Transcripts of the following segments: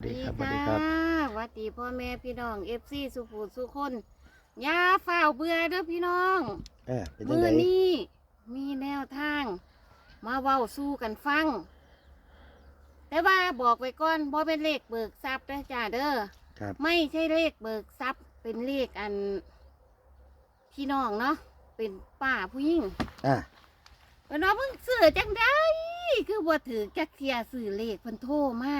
สวัสดีครับสวัสดีครับ สวัสดีพ่อแม่พี่น้องเอฟซีสุภูสุคนอย่าฝ้าวเบื่อเด้อพี่น้องเออเป็นจัมืงอไดนี้มีแนวทาง มาเว้าสู้กันฟัง แต่ว่าบอกไว้ก่อนบ่เป็นเลขเบิกทรัพย์นะจ้าเด้อครับ ไม่ใช่เลขเบิกทรัพย์ เป็นเลขอัน พี่น้องเนาะเป็นป้าผู้หญิงอะเพิ่นว่ามึงซื้อจังได้คือบ่ถือจักเทียซื้อเลขเพิ่นโทรมา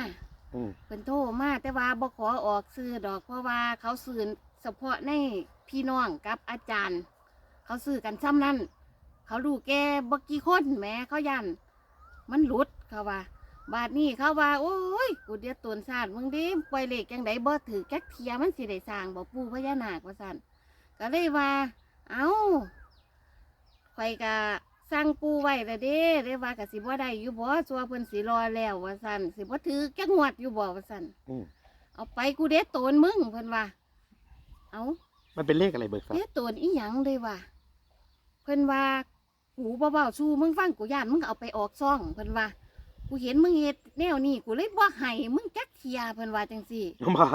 อืมเพิ่นโทรมาแต่ว่าบ่ขอออกซื้อดอกเพราะว่าเขาซื้อเฉพาะในพี่น้องกับอาจารย์ เขาซื้อกันซ้ำนั้นเขารู้แกบ่กี่คนแหม้เขายัน มันหลุดเขาว่า บาดนี้เขาว่า โอ้ยกูเดียวตนศาสตร์มึงดิปล่อยเหลขจังไดบ่ถือจักเทียมันสิได้สร้างบ่ปู่พญานาคว่าซั่นก็เลยว่า เอ้าข่อยก็ สั่งปูไว้แล้วเด้ได้ว่าก็สิบ่ได้อยู่บ่ซัวเพิ่นสิรอแล้วว่าซั่นสิบ่ถือจักงวดอยู่บ่ว่าซั่นอืม เอาไปกูเด็ดโตนมึงเพิ่นว่า เอามันเป็นเลขอะไรเบิกทรัพเด็ย์ดโตนอีหยังเลยว่าเพิ่นว่ากูเบาๆสู้มึงฟังกูย่านมึงเอาไปออกซ่องเพิ่นว่า กูเห็นมึงเฮ็ดแนวนี้กูเลยบ่ให้มึงจักเทียเพิ่นว่าจังซี่ มา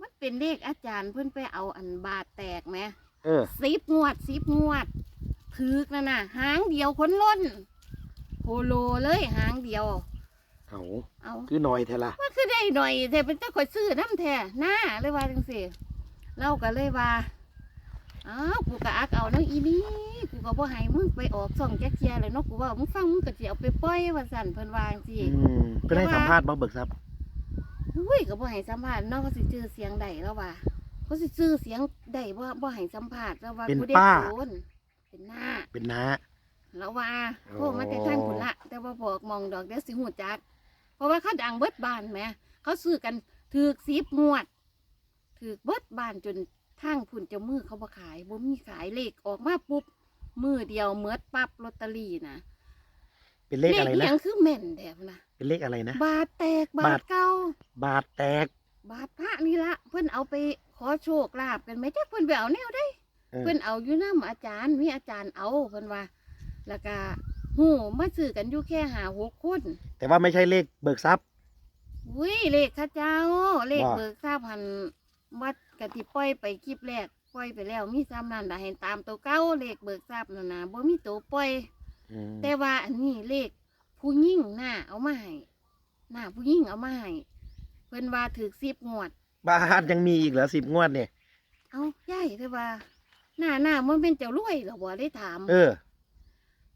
มันเป็นเลขอาจารย์เพิ่นไปเอาอันบาทแตกแหม เออสิบงวดสิบงวด ถึกนั่นน่ะ หางเดียวคนล้นโฮโลเลยหางเดียว เอาเอาคือหน่อยเทละว่าคือได้หน่อยแต่เป็นเจ้าข่อยซื้อน้ำแท้หน้าเลยว่าจังสิเราก็เลยว่าอ้าวกูก็อักเอาเนาะอีนี่กูก็บ่ให้มึงไปออกส่องแจ๊กเทียเลยเนาะกูว่ามึงฟังมึงก็สิเอาไปปล่อยว่าสั่นเพิ่นว่าจังซี่อืมเพื่อให้สัมภาษณ์มาเบิกทรัพย์อุ้ยก็บ่ให้สัมภาษณ์เนาะเขาสิชื่อเสียงใดแล้วว่าเขาสิชื่อเสียงใดบ่บ่ให้สัมภาษณ์แล้วว่ากูได้โดน เป็นหน้า เป็นน้า แล้วว่าอ๋อโทรมาแต่ทางคุณละ แต่ว่าบอกมองดอกเดี๋ยวสิหูจัก เพราะว่าเขาดังเบิดบานแหมเขาซื้อกันถือกสิบงวดถือกเบิดบานจนทางพุ่นเจ้ามือเขาบ่ขายบ่มีขายเลขออกมาปุ๊บมือเดียวเมิดปั๊บลอตเตอรี่นะเป็นเลขอะไรอีหนะยังคือแม่นแดบนะเป็นเลขอะไรนะ บาทแตกบาบาททเก่าบาทแตก บาทพระนี่ละเพิ่นเอาไปขอโชคลาภกันไหมจ้าเพิ่นไปเอาแนวได้ เออเพิ่นเอาอยู่น้ำอาจารย์มีอาจารย์เอาเพิ่นว่า แล้วก็หูมาซื้อกันอยู่แค่หาหกคนแต่ว่าไม่ใช่เลขเบิกทรัพย์อุ้ยเลขข้าเจ้า เลขว่าเบิกทราบหันวัดกะทิปล่อยไปคลิปแรกปล่อยไปแล้วมีซ้ำนั่นแต่เห็นตามตัวเก้าเลขเบิกทราบนั่นนะบ่มีตัวปล่อยอืมแต่ว่าอันนี้เลขผู้ยิ่งหน้าเอามาให้หน้าผู้ยิ่งเอามาให้เพิ่นว่าถือสิบงวดบาทยังมีอีกเหรอสิบงวดเนี่ย เอาใหญ่เลยว่า หน้าหน้ามันเป็นเจ้ารวยเหรอบ่ได้ถามเออ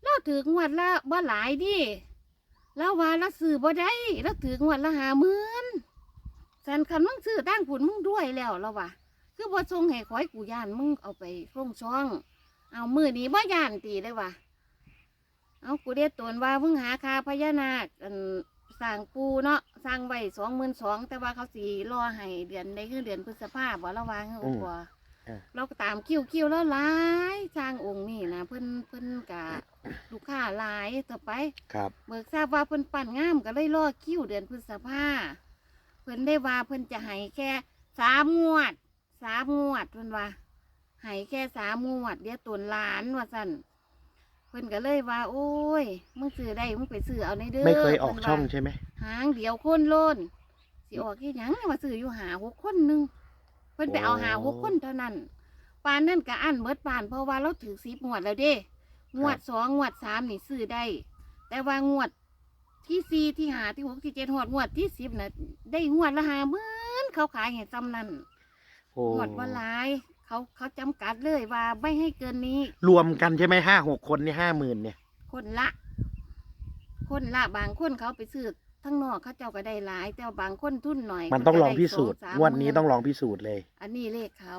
เราถืองวดละบ่หลายดิแล้วว่าเราซื้อบ่ได้เราถืองวดละหาหมื่นสันคันมึงซื้อตั้งผุนมึงด้วยแล้วแล้วว่ะคือบ่ทรงให้ขอยกูย่านมึงเอาไปส่งช่อง เอามือนี้บ่ย่านตีเลยว่ะเอากูเรียกตนว่าเพิ่งหาคาพญานาคอันสร้างปูเนาะสร้างไว้สองหมื่นสองแต่ว่าเขาสีรอให้เดือนในคือเดือนพฤษภาบ่ระวังเออบ่ เออเราก็ตามคิวคิวแล้วหลายสร้างองค์นี่นะเพิ่นเพิ่นกะลูกค้าหลายต่อไปครับเบิกทราบว่าเพิ่นปั่นงามก็เลยรอคิวเดือนพฤษภาเพิ่นได้ว่าเพิ่นจะให้แค่สามงวดสามงวดเพิ่นว่าให้แค่สามงวดเดี๋ยวตนล้านว่าสั่นเพิ่นก็เลยว่า โอ้ยมึงซื้อได้มึงไปซื้อเอาในเด้อไม่เคยออกพิ่นว่าช่องใช่ไหมหางเดียวคนโลนสิออกแค่หยังมาซื้ออยู่หาหกคนหนึงเพิ่นไปเอาหาหกคนเท่านั้นปานนั่นก็อันเบิดปานเพราะว่าเราถือสิบงวดแล้วเด้งวดสองงวดสามนี่ซื้อได้ แต่ว่างวดที่สี่ที่หาที่หกที่เจ็ดหวดงวดที่สิบน่ะได้งวดละหาหมื่นเขาขายให้ซ้ำนั่นโอ้งวดว่าหลายเขาเขาจำกัดเลยว่าไม่ให้เกินนี้ รวมกันใช่ไหมห้าหกคนนี่ห้าหมื่นเนี่ย คนละ คนละบางคนเขาไปซื้อ ทั้งนอกเขาเจ้าก็ได้หลาย แต่ว่าบางคนทุนหน่อยมันต้องลองพิสูจน์เขาก็ได้งวดนี้สามหมื่ต้องลองพิสูจน์เลยอันนี้เลขเขา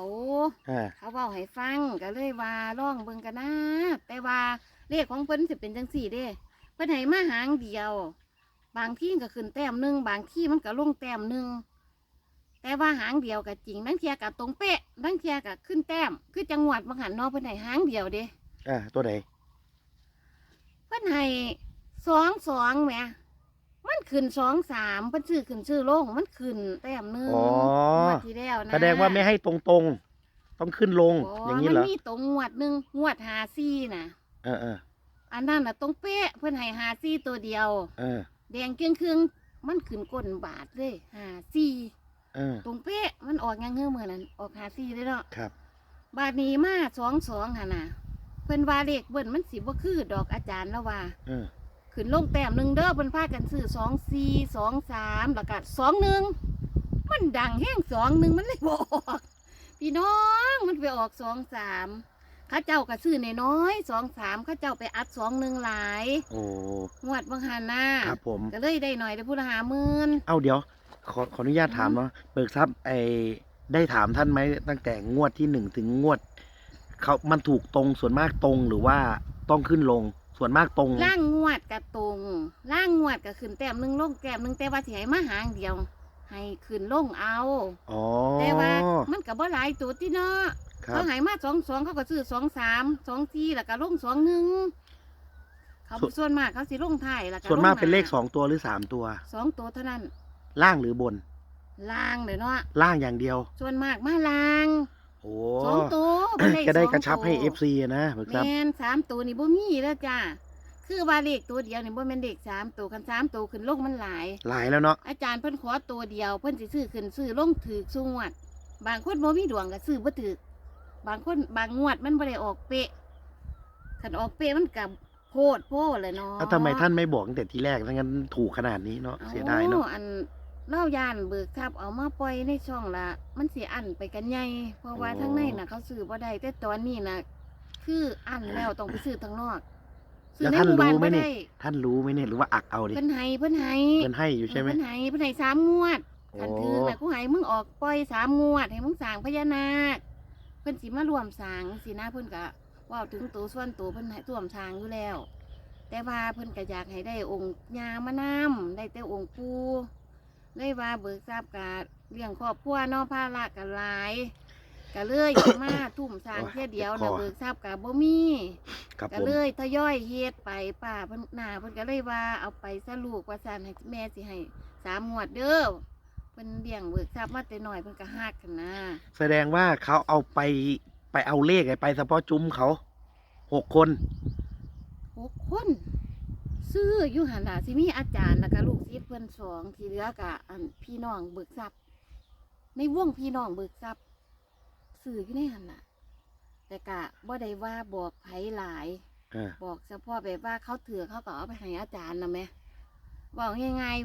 อ่าเขาเว้าให้ฟังก็เลยว่าลองเบิ่งกันนะแต่ว่าเลขของเพิ่นสิเป็นจังสี่เด้เพิ่นให้มาหางเดียว บางที่ก็ขึ้นแต้มหนึ่งบางที่มันก็ลงแต้มหนึ่งแต่ว่าหางเดียวก็จริงนั่งเทียกับตรงเป๊ะนั่งเทียกับขึ้นแต้ม คือจังหวัดบางหันเนอเพิ่นให้หางเดียวเด้อ่าตัวไหนเพิ่นให้สองสองแหม มันขึ้นสองสามเพิ่นซื้อขึ้นซื้อลงมันขึ้นแต้มหนึ่งอ๋อ งวดที่แล้วนะแสดงว่าไม่ให้ตรงตรงๆต้องขึ้นลงอย่างนี้เหรอ มันมีตรงงวดหนึ่งงวดหาซี่น่ะ เออเอออันนั้นน่ะตรงเป๊ะเพื่อนให้หาซี่ตัวเดียว เออแดงเกลี้ยงครึ่งมันขึ้นก้นบาทเลยหาสี่เออตรงเป๊ะมันออกยังเงื้อมือนั้นออกหาสี่เลยเนาะ ครับ บาทนี้มาสองสองหนน่ะเพิ่นว่าเลขเบิ่นมันสิบ่คือดอกอาจารย์แล้วว่า เออ ขึ้นลงแต้มหนึ่งเด้อเพิ่นพากันซื้อสองสี่สองสามแล้วก็สองหนึ่งมันดังแห้งสองหนึ่งมันเลยบออกพี่น้องมันไปออกสองสามเข้าเจ้าก็ซื้อน้อยๆสองสามเข้าเจ้าไปอัดสองหนึ่งหลายโอ้งวดบางหันหน้าครับผมก็เลยได้หน่อยได้พูดหาหมื่นเอาเดี๋ยว ขอขออนุญาตถามอืมเนาะเบิกทรัพย์ไอได้ถามท่านไหมตั้งแต่งวดที่หนึ่งถึงงวดเขามันถูกตรงส่วนมากตรงหรือว่าต้องขึ้นลง ส่วนมากตรง ล่างงวดกระตรงล่างงวดก็ขึ้นแต้มหนึ่งลงแต้มหนึ่งแต่ว่าสิให้มาหางเดียว ให้ขึ้นลงเอา อ๋อแต่ว่ามันก็บ่หลายตัวที่เนาะครับ เขาใหายมาสองสองเขาก็ซื้อสองสามสองสี่แล้วก็ลงสองหนึ่งเขาส่วนมากเขาสิลงท้ายแล้วก็ส่วนมากงหเป็นเลขสองตัวหรือสามตัว สองตัวเท่านั้นล่างหรือบนล่างเลยเนาะล่างอย่างเดียว ส่วนมากมาล่าง โอ้สองตัวเป็นเลขจะได้สองกระชับให้ตัว FC นะเบิกทรัพแมย์นสามตัวนี่บ่มีแล้วจ้าคือว่าเลขตัวเดียวนี่บ่แม่นเลขสามตัวกันสามตัวขึ้นลงมันหลาย หลายแล้วเนาะอาจารย์เพิ่นขอตัวเดียว เพิ่นสิซื้อขึ้นซื้อลงถือสูงวด บางคนบ่มีดวงก็ซื้อบ่ถือบางคนบางงวดมันบ่ได้ออกเป๊ะคันออกเป๊ะมันกับโพดโพดเลยเนาะแล้วทำไมท่านไม่บอกตั้งแต่ทีแรกถ้างั้นถูกขนาดนี้เนาะเสียดายเนาะอัน เล่าย่านเบิกทรัพย์เอามาปล่อยในช่องละมันสิอันไปกันใหญ่เพราะว่าทั้งในน่ะเขาซื้อบ่ได้แต่ตอนนี้น่ะคืออันแล้วต้องไปซื้อทางนอกซื้อแล้วในท่านหมู่บ้านรู้ไหมบ่เนี่ย ได้ท่านรู้ไหมเนี่ยหรือว่าอักเอาดิเพิ่นให้เพิ่นให้เงินให้อยู่ใช่ไหม เพิ่นให้เพิ่นให้สามงวดโอ้คันถือน่ะกูให้มึงออกปล่อยสามงวดให้มึงสร้างพญานาคเพิ่นสิมารวมสร้างสินะเพิ่นก็เว้าถึงตัวส่วนตัวเพิ่นให้ร่วมสร้างอยู่แล้ว แต่ว่าเพิ่นก็อยากให้ได้องค์ยามานำได้แต่องค์ปู่ เลยว่าเบิกทรัพย์กะเลี้ยงครอบครัวเนาะภาระก็หลายก็เลยจะมา ทุ่มสร้างแค่เดียวนะเบิกทรัพย์ก็บ่มีครับก็ผมเลยทยอยเฮ็ดไปป้าเพิ่นหน้าเพิ่นก็เลยว่าเอาไปสลูกว่าซั่นให้แม่สิให้สามงวดเด้อเพิ่นเลี้ยงเบิกทรัพย์มาแต่น้อยเพิ่นก็ฮักกันนะแสดงว่าเขาเอาไปไปเอาเลขไอ้ไปเฉพาะจุ้มเขาหกคน หกคน ซื้ออยู่หันล่ะสิมีอาจารย์แล้วก็ลูกศิษย์เพิ่นสองที่เหลือก็อันพี่น้องเบิกทรัพย์ ในวงพี่น้องเบิกทรัพย์ซื้ออยู่ในหันล่ะ แต่กะบ่ได้ว่าบอกไผหลาย เออบอกเฉพาะแบบว่าเขาถือเขาก็เอาไปให้อาจารย์นะแม่บอกง่าย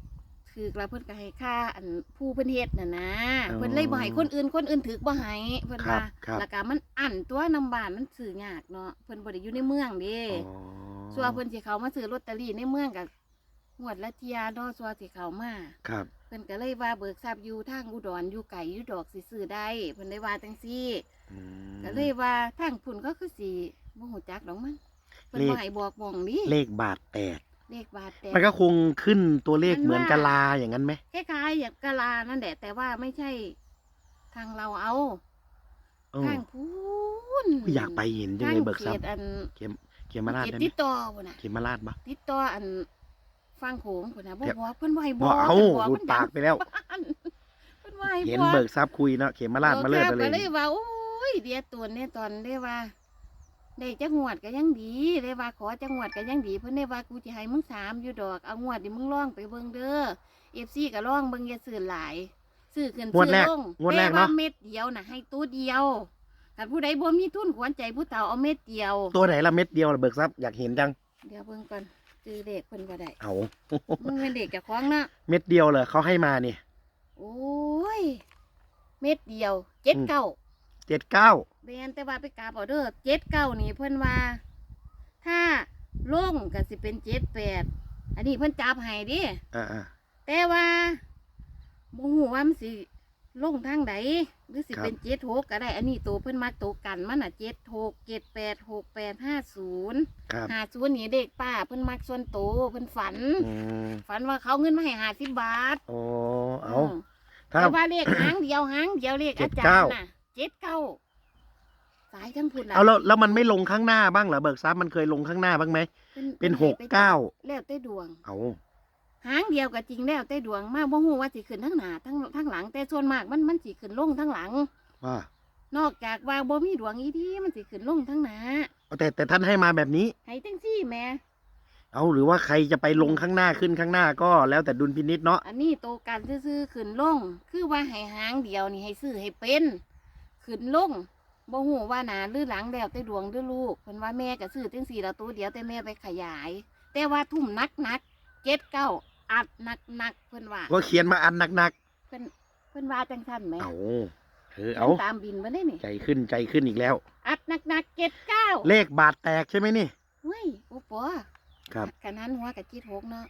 ๆถือกระเพิ่นก็ให้ค่าอันผู้เพิ่นเฮ็ดน่ะนะเพิ่นเลยบ่ให้คนอื่นคนอื่นถือบ่ให้เพิ่นครับว่าครับ แล้วก็มันอันตัวน้ำบ้านมันซื้อยากเนาะเพิ่นบ่ได้อยู่ในเมืองเด้ อ๋อ ส่วนเพิ่นสิเขามาซื้อลอตเตอรี่ในเมืองก็งวดละเที่ยเนาะส่วนสิเขามาครับ เพิ่นก็เลยว่าเบิกทรัพย์อยู่ทางอุดรอยู่ไกลอยู่ดอกสิซื้อได้เพิ่นได้ว่าจังซี่อืม ก็เลยว่าทางพุ่นก็คือสิบ่ฮู้จักดอกมั้งเพิ่นเลข บ่ให้บอกหม่องนี้เลขบาทแตก เลขบาทแต่ มันก็คงขึ้นตัวเลขมันเหมือนว่ากะลาอย่างนั้นไหม คล้ายๆอย่างกะลานั่นแหละ แต่ว่าไม่ใช่ทางเราเอาเออทางพูนอยากไปเห็นจังทางเลยเบิกเขทรัพตย์อันเขม เขมราชเขตได้ไหมติดต่อพุ่นน่ะ เขมราชปะ ติดต่ออันฟังโขงพุ่นน่ะบ่เดี๋ยวบอกเพิ่นบ่ให้บบอกอกเอาพิ่นบอกหลุดเพิ่นปากไปแล้ว ดังเพิ่นบ่ให้เห็นบอกเบิกทรัพย์คุยเนาะเขมราชมาเลิศอออะไรก็เลยว่าโอ้ยเดียตัวเนี่ยตอนได้ว่า ได้จักงวดก็ยังดีได้ว่าขอจักงวดก็ยังดีเพิ่นได้ว่ากูสิให้มึงสามอยู่ดอกเอางวดนี่มึงลองไปเบิ่งเด้อ FC ก็ลองเบิ่งอย่าซื้อหลายซื้อขึ้นงวดซื้อแรกลงงวดแรกแต่ว่าเนาะเม็ดเดียวน่ะให้ตัวเดียว ถ้าผู้ใดบ่มีทุนควรใจผู้เฒ่าเอาเม็ดเดียว ตัวไหนละเม็ดเดียวล่ะเบิกทรัพย์อยากเห็นจัง เดี๋ยวเบิ่งก่อนซื้อเด็กเพิ่นก็ได้เอา มึงเป็นเด็กจากของเนาะเม็ดเดียวเลยเขาให้มานี่โอ้ย เม็ดเดียวเจ็ดเก้าเจ็ดเก้าเบนแต่ว่าไปกราบเอาเด้อเจ็ดเก้านี่เพิ่นว่า ถ้าลงก็สิเป็นเจ็ดแปดอันนี้เพิ่นจับให้ดิอ่าอ่าแต่ว่าบ่ฮู้ว่ามันสิ ลงทางใดหรือสิครับ เป็นเจ็ดหกก็ได้ อันนี้ตัวเพิ่นมักตัวกันมันอะเจ็ดหกเจ็ดแปดหกแปดห้าศูนย์ครับห้าศูนย์นี่เด็กป้าเพิ่นมักส่วนโตวเพิ่นฝัน อืมฝันว่าเขาเอาเงินมาให้ห้าสิบบาทโอ้เอามถ้า แต่ว่าเลขหางเดียวหางเดียวเลขเจ็อาดจารเก้าย์น่ะเจ็ดเก้าสายทั้งพุ่นน่ะเอาแล้วแล้วมันไม่ลงข้างหน้าบ้างเหรอเบิกทรัพย์มันเคยลงข้างหน้าบ้างไหม เป็นหกเก้า แล้วแต่ดวง เอา หางเดียวก็จริงแล้วแต่ดวงมากบ่ฮู้ว่าสิขึ้นทั้งหน้าทั้งทั้งหลัง แต่ส่วนมากมันมันสิขึ้นลงทั้งหลังว่านอกจากว่าบ่มีดวงอีดีมันสิขึ้นลงทั้งหน้าเอาแต่แต่ท่านให้มาแบบนี้ ให้จังซี่แหม่เอาหรือว่าใครจะไปลงข้างหน้าขึ้นข้างหน้าก็แล้วแต่ดุลพินิษเนาะ อันนี้โตกันซื่อๆขึ้นลง คือว่าให้หางเดียวนี่ให้ซื้อให้เป็นขึ้นลงบ่ฮู้ว่าหนาหรือหลังแล้วแต่ดวงหรือลูกเพิ่นว่าแม่ก็ซื้อจังสี่ละตัวเดียวแต่แม่ไปขยาย แต่ว่าทุ่มนักนักเจ็ดเก้า อัดนักนักเพิ่นว่าก็เขียนมาอันหนักเพิ่นเพิ่นว่าจังซั่นไหมๆเอาเออเอาตามบินมาได้นี่ ใจขึ้นใจขึ้นอีกแล้ว อัดนักนักเจ็ดเก้าเลขบาทแตกใช่ไหมนี่ เฮ้ยโอ้ปอครับ กันนั้นหัวกับจีดหกเนาะ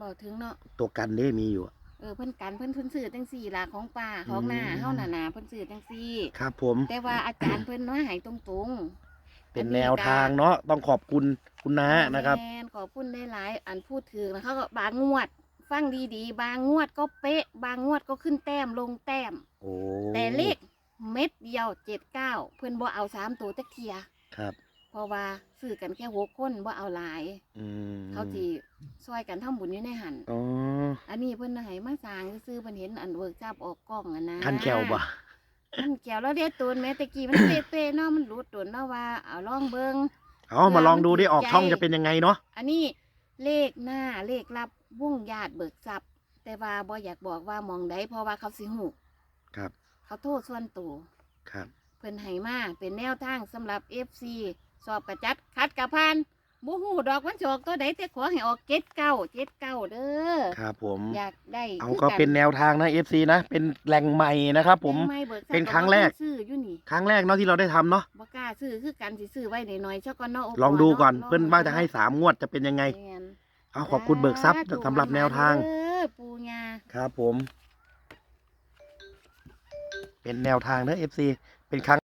บอกถึงเนาะตัวกันได้มีอยู่อะเออเพิ่นกันเพิ่นเพิ่นซื้อจังสี่ล่ะของป่าของหน้าอืมเฮาหนาหนาเพิ่นซื้อจังสี่ ครับผมแต่ว่าอาจารย์เพิ่นว่าให้ตรงๆ เป็นแนวทางเนาะต้องขอบคุณคุณน้านะครับแม่ขอบคุณได้หลายอันพูดถึงนะเขาก็บางงวด ฟังดีๆ บางงวดก็เป๊ะ บางงวดก็ขึ้นแต้มลงแต้มโอ้แต่เลขเม็ดเดียวเจ็ดเก้าเพิ่นบ่เอาสามตัวจักเทียครับเพราะว่าซื้อกันแค่หกคนบ่เอาหลายอืมเขาจีซอยกันทำบุญอยู่ในหันอ๋ออันนี้เพิ่นให้มาสร้างซื้อๆเพิ่นเห็นอันเวิร์กจับออกกล้องอะนะคันแควบ่ คันแก้วแล้วเรียกตูนแม่ตะกี้มันเป๊ะๆเนาะมันรูดตูนเนาะว่าเอาลองเบิ่งเอามาลองดูดิออกใจช่องจะเป็นยังไงเนาะอันนี้เลขหน้าเลขรับวงญาติเบิกทรัพย์แต่ว่าบ่อยากบอกว่าหมองใดเพราะว่าเขาสิหูครับ เขาโทษส่วนตัวครับ เพิ่นให้มาเป็นแนวทางสำหรับ FC สอบกระจัดคัดกระพาน บ่ฮู้ดอกมันสิออกตัวใดแต่ขอให้ออกเจ็ดเก้าเจ็ดเก้าเด้อครับผม อยากได้เอาคืก็เป็นนแนวทางนะ FC นะ เป็นแหล่งใหม่นะครับผมแงไบิกทพย์เป็นครั้งแรกต่ว่าซื้ออยู่นี่ ครั้งแรกเนาะที่เราได้ทำเนาะบ่กล้าซื้อคือกันสิซื้อไว้หน่อยๆเจ้าก็เนาะโลองดูก่อนาะเพื่อนว่าจะให้สามงวดจะเป็นยังไงแม่นเอาขอบคุณเบิกทรัพย์สำหรับแนวทางเออปูญาครับผม เป็นแนวทางเนอะ FC เป็นครั้ง